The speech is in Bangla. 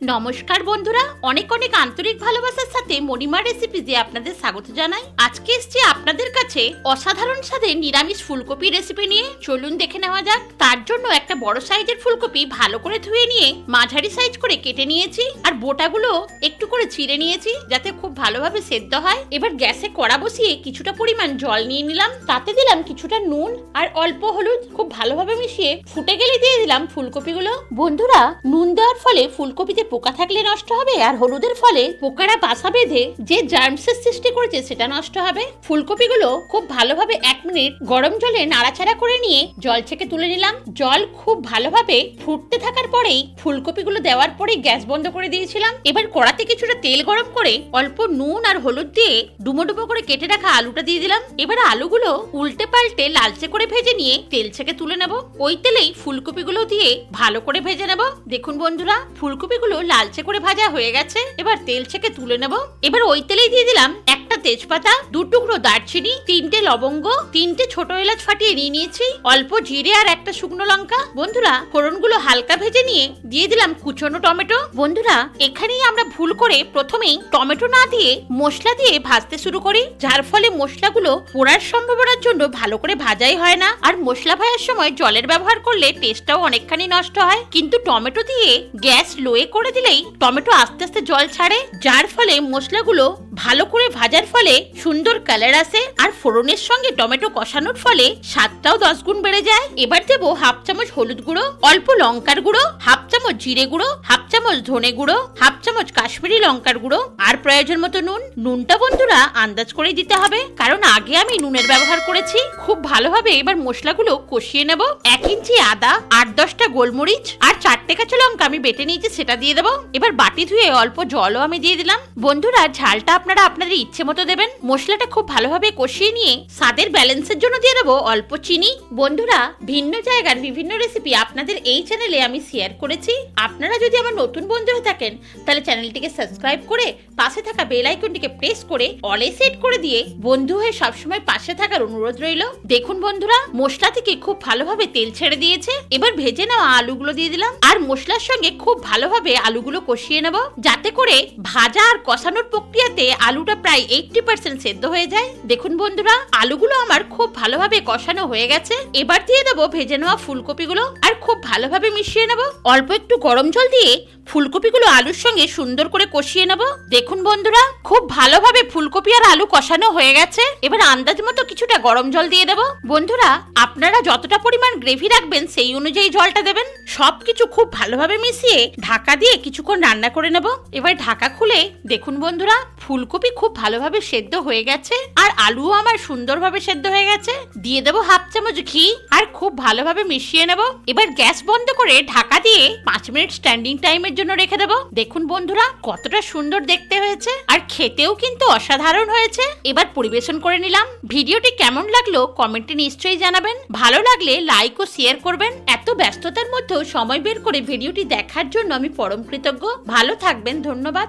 নমস্কার বন্ধুরা, অনেক অনেক আন্তরিক ভালোবাসার সাথে মণিমা রেসিপিজে আপনাদের স্বাগত জানাই। আজকে এসছি আপনাদের কাছে অসাধারণ স্বাদের নিরামিষ ফুলকপি রেসিপি নিয়ে। চলুন দেখে নেওয়া যাক। তার জন্য একটা বড় সাইজের ফুলকপি ভালো করে ধুয়ে নিয়ে মাঝারি সাইজ করে কেটে নিয়েছি আর বোটাগুলো একটু করে ছিঁড়ে নিয়েছি যাতে খুব ভালোভাবে সেদ্ধ হয়। এবার গ্যাসে কড়া বসিয়ে কিছুটা পরিমাণ জল নিয়ে নিলাম। তাতে দিলাম কিছুটা নুন আর অল্প হলুদ। খুব ভালোভাবে মিশিয়ে ফুটে গেলে দিয়ে দিলাম ফুলকপিগুলো। বন্ধুরা, নুন দেওয়ার ফলে ফুলকপিতে পোকা থাকলে নষ্ট হবে আর হলুদের ফলে পোকারা বাসা বেঁধে যে জার্মসের সৃষ্টি করেছে সেটা নষ্ট হবে। ফুলকপিগুলো খুব ভালোভাবে এক মিনিট গরম জলে নাড়াচাড়া করে নিয়ে জল থেকে তুলে নিলাম। জল খুব ভালোভাবে ফুটতে থাকার পরেই ফুলকপিগুলো দেওয়ার পরেই গ্যাস বন্ধ করে দিয়েছিলাম। এবার কড়াতে কিছুটা তেল গরম করে অল্প নুন আর হলুদ দিয়ে ডুমো ডুমো করে কেটে রাখা আলুটা দিয়ে দিলাম। এবার আলুগুলো উল্টে পাল্টে লালচে করে ভেজে নিয়ে তেল থেকে তুলে নেব। ওই তেলেই ফুলকপিগুলো দিয়ে ভালো করে ভেজে নেব। দেখুন বন্ধুরা, ফুলকপিগুলো লালচে করে ভাজা হয়ে গেছে। এবার তেল থেকে তুলে নেব। এবার ওই তেলেই দিয়ে দিলাম একটা তেজপাতা, দু টুকরো দারচিনি, তিনটে লবঙ্গ, তিনটে ছোট এলাচ ফাটিয়ে নিয়ে নিয়েছি, অল্প জিরে আর একটা শুকনো লঙ্কা। বন্ধুরা, ফোড়নগুলো হালকা ভেজে নিয়ে দিয়ে দিলাম কুচনো টমেটো। বন্ধুরা, এখানেই আমরা ভুল করে প্রথমেই টমেটো না দিয়ে মশলা দিয়ে ভাজতে শুরু করি, যার ফলে মশলাগুলো পোড়ার সম্ভাবনার জন্য ভালো করে ভাজাই হয় না। আর মশলা ভাজার সময় জলের ব্যবহার করলে টেস্টটাও অনেকখানি নষ্ট হয়। কিন্তু টমেটো দিয়ে গ্যাস লোয়ে করে দিলেই টমেটো আস্তে আস্তে জল ছাড়ে, যার ফলে মশলাগুলো ভালো করে ভাজার ফলে সুন্দর কালার আসে আর ফোড়নের সঙ্গে টমেটো কষানোর ফলে স্বাদটাও দশ গুণ বেড়ে যায়। এবার দেবো হাফ চামচ হলুদ গুঁড়ো, অল্প লঙ্কার গুঁড়ো, হাফ চামচ জিরে গুঁড়ো, হাফ চামচ ধনে গুঁড়ো, হাফ চামচ কাশ্মীরি লঙ্কার গুঁড়ো আর প্রয়োজন মতো নুন। নুনটা বন্ধুরা আন্দাজ করেই দিতে হবে। কারণ আগে আমি নুনের ব্যবহার করেছি। খুব ভালোভাবে এবার মশলাগুলো কষিয়ে নেব। এক ইঞ্চি আদা, আট দশটা গোলমরিচ আর চারটে কাঁচা লঙ্কা আমি বেটে নিয়েছি, সেটা দিয়ে দেবো। এবার বাটি ধুয়ে অল্প জলও আমি দিয়ে দিলাম। বন্ধুরা, ঝালটা আপনারা আপনাদের ইচ্ছে মতো দেবেন। মশলাটা খুব ভালোভাবে কষিয়ে নিয়ে স্বাদের ব্যালেন্সের জন্য দিয়ে দেবো অল্প চিনি। বন্ধুরা, ভিন্ন জায়গার বিভিন্ন রেসিপি আপনাদের এই চ্যানেলে আমি শেয়ার করেছি। আপনারা যদি আমার নতুন বন্ধু হয়ে থাকেন, তাহলে চ্যানেলটিকে সাবস্ক্রাইব করে পাশে থাকা বেল আইকনটিকে প্রেস করে অলে সেট করে দিয়ে বন্ধু হয়ে সবসময় পাশে থাকার অনুরোধ রইল। দেখুন বন্ধুরা মশলা থেকে খুব ভালোভাবে তেল ছেড়ে দিয়েছে। এবার ভেজে নেওয়া আলুগুলো দিয়ে দিলাম। আর মশলার সঙ্গে খুব ভালোভাবে আলুগুলো কষিয়ে নেব, যাতে করে ভাজা আর কষানোর প্রক্রিয়াতে আলুটা প্রায় এইটটি পার্সেন্ট সেদ্ধ হয়ে যায়। দেখুন বন্ধুরা, আলুগুলো আমার খুব ভালোভাবে কষানো হয়ে গেছে। এবার দিয়ে দেবো ভেজে নেওয়া ফুলকপিগুলো। আর খুব ভালোভাবে মিশিয়ে নেব। অল্প একটু গরম জল দিয়ে ফুলকপিগুলো আলুর সঙ্গে সুন্দর করে কষিয়ে নেব। দেখুন বন্ধুরা, খুব ভালোভাবে ফুলকপি আর আলু কষানো হয়ে গেছে। এবার আন্দাজ মতো কিছুটা গরম জল দিয়ে দেব। বন্ধুরা, আপনারা যতটা পরিমাণ গ্রেভি রাখবেন, সেই অনুযায়ী জলটা দেবেন। সবকিছু খুব ভালোভাবে মিশিয়ে ঢাকা দিয়ে কিছুক্ষণ রান্না করে নেব। এবার ঢাকা খুলে দেখুন বন্ধুরা, ফুলকপি খুব ভালোভাবে সেদ্ধ হয়ে গেছে আর আলুও আমার সুন্দরভাবে সেদ্ধ হয়ে গেছে। দিয়ে দেবো হাফ চামচ ঘি আর খুব ভালোভাবে মিশিয়ে নেব। এবার গ্যাস বন্ধ করে ঢাকা দিয়ে পাঁচ মিনিট স্ট্যান্ডিং টাইমের জন্য রেখে দেবো। দেখুন বন্ধুরা, কতটা সুন্দর দেখতে হয়েছে। আর খেতেও কিন্তু অসাধারণ হয়েছে। এবার পরিবেশন করে নিলাম। ভিডিওটি কেমন লাগল কমেন্টে নিশ্চয়ই জানাবেন। ভালো লাগলে লাইক ও শেয়ার করবেন। এত ব্যস্ততার মধ্যেও সময় বের করে ভিডিওটি দেখার জন্য আমি পরম কৃতজ্ঞ। ভালো থাকবেন, ধন্যবাদ।